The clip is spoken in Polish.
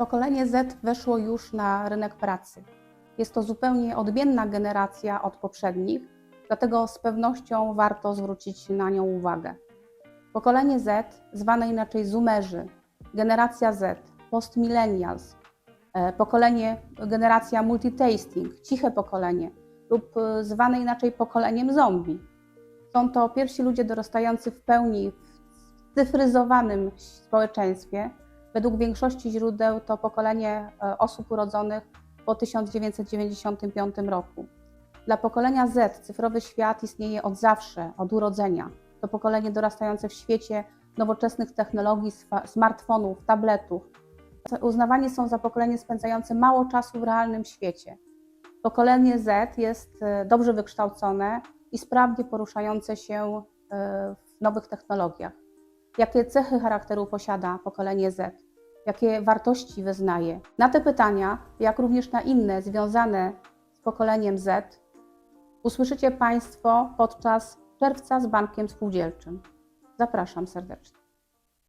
Pokolenie Z weszło już na rynek pracy. Jest to zupełnie odmienna generacja od poprzednich, dlatego z pewnością warto zwrócić na nią uwagę. Pokolenie Z, zwane inaczej Zoomerzy, generacja Z, postmillennials, e, pokolenie, generacja multitasting, ciche pokolenie lub e, zwane inaczej pokoleniem zombie. Są to pierwsi ludzie dorastający w pełni w cyfryzowanym społeczeństwie. Według większości źródeł to pokolenie e, osób urodzonych po 1995 roku. Dla pokolenia Z cyfrowy świat istnieje od zawsze, od urodzenia. To pokolenie dorastające w świecie nowoczesnych technologii, smartfonów, tabletów. Uznawanie są za pokolenie spędzające mało czasu w realnym świecie. Pokolenie Z jest e, dobrze wykształcone i sprawnie poruszające się e, w nowych technologiach. Jakie cechy charakteru posiada pokolenie Z? Jakie wartości wyznaje? Na te pytania, jak również na inne związane z pokoleniem Z, usłyszycie Państwo podczas czerwca z Bankiem Spółdzielczym. Zapraszam serdecznie.